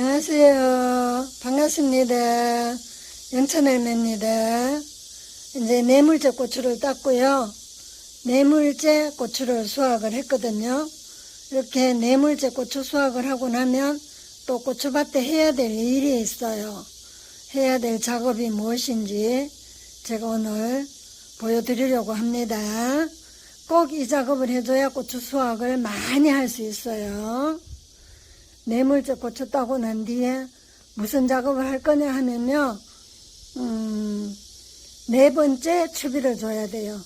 안녕하세요. 반갑습니다. 영천할매입니다. 이제 뇌물째 고추를 땄고요. 뇌물째 고추를 수확을 했거든요. 이렇게 뇌물째 고추 수확을 하고 나면 또 고추밭에 해야 될 일이 있어요. 해야 될 작업이 무엇인지 제가 오늘 보여드리려고 합니다. 꼭 이 작업을 해줘야 고추 수확을 많이 할 수 있어요. 뇌물째 고추 따고 난 뒤에 무슨 작업을 할 거냐 하면요, 음, 네 번째 추비를 줘야 돼요.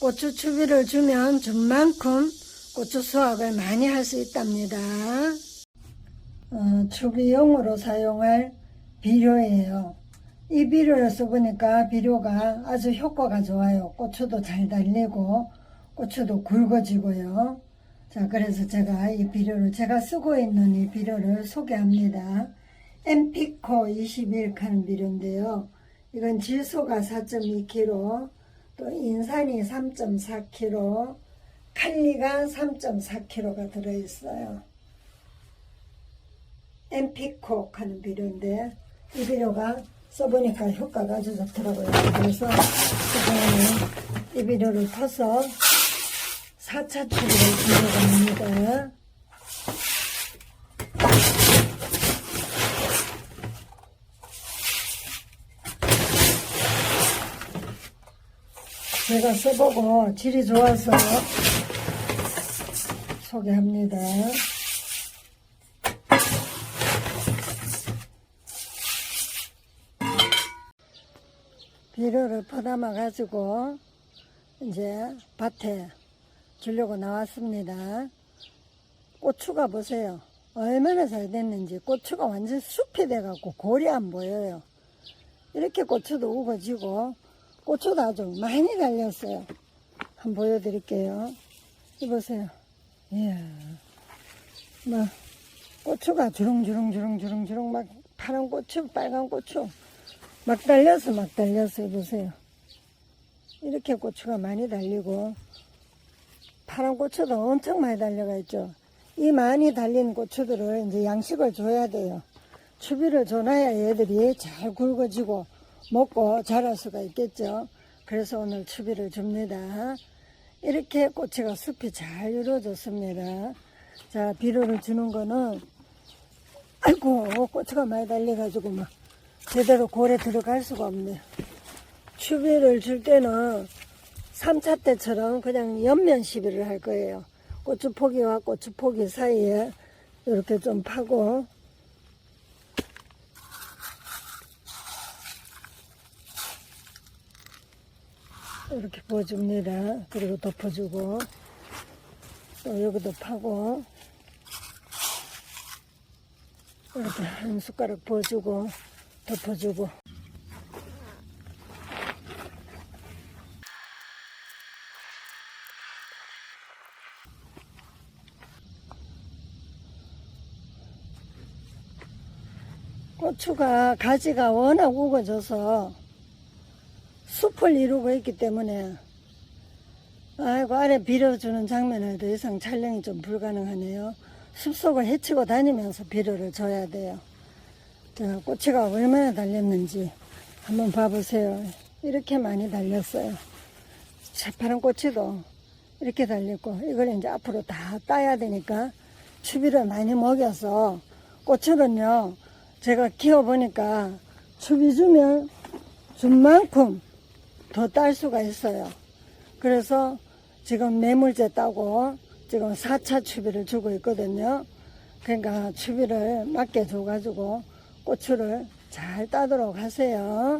고추 추비를 주면 준 만큼 고추 수확을 많이 할 수 있답니다. 어, 추비용으로 사용할 비료예요. 이 비료를 써보니까 비료가 아주 효과가 좋아요. 고추도 잘 달리고 고추도 굵어지고요. 자, 그래서 제가 이 비료를, 제가 쓰고 있는 이 비료를 소개합니다. 엠피코 21칸 비료인데요. 이건 질소가 4.2kg, 또 인산이 3.4kg, 칼리가 3.4kg가 들어있어요. 엠피코 하는 비료인데, 이 비료가 써보니까 효과가 아주 좋더라고요. 그래서 이번에는 이 비료를 퍼서 4차 추비를 들어갑니다. 제가 써보고 질이 좋아서 소개합니다. 비료를 퍼담아 가지고 이제 밭에 주려고 나왔습니다. 고추가 보세요. 얼마나 잘 됐는지 고추가 완전 숲이 돼갖고 골이 안 보여요. 이렇게 고추도 우거지고 고추도 아주 많이 달렸어요. 한번 보여드릴게요. 이 보세요. 이야, 뭐 고추가 주렁주렁주렁주렁주렁 막 파란 고추, 빨간 고추 막 달려서 막 달려서 이 보세요. 이렇게 고추가 많이 달리고 파란 고추도 엄청 많이 달려가 있죠. 이 많이 달린 고추들을 이제 양식을 줘야 돼요. 추비를 줘놔야 얘들이 잘 굵어지고 먹고 자랄 수가 있겠죠. 그래서 오늘 추비를 줍니다. 이렇게 고추가 숲이 잘 이루어졌습니다. 자, 비료를 주는 거는 아이고 고추가 많이 달려가지고 막 제대로 골에 들어갈 수가 없네요. 추비를 줄 때는 3차 때처럼 그냥 옆면 시비를 할 거예요. 고추 포기와 고추 포기 사이에 이렇게 좀 파고 이렇게 부어줍니다. 그리고 덮어주고 또 여기도 파고 이렇게 한 숟가락 부어주고 덮어주고 고추가 가지가 워낙 우거져서 숲을 이루고 있기 때문에 아이고 아래 빌어주는 장면을 더 이상 촬영이 좀 불가능하네요. 숲속을 헤치고 다니면서 비료를 줘야 돼요. 자, 꼬치가 얼마나 달렸는지 한번 봐보세요. 이렇게 많이 달렸어요. 새파란 꼬치도 이렇게 달렸고 이걸 이제 앞으로 다 따야 되니까 추비를 많이 먹여서 고추는요 제가 키워보니까 추비 주면 준 만큼 더 딸 수가 있어요. 그래서 지금 매물제 따고 지금 4차 추비를 주고 있거든요. 그러니까 추비를 맞게 줘가지고 고추를 잘 따도록 하세요.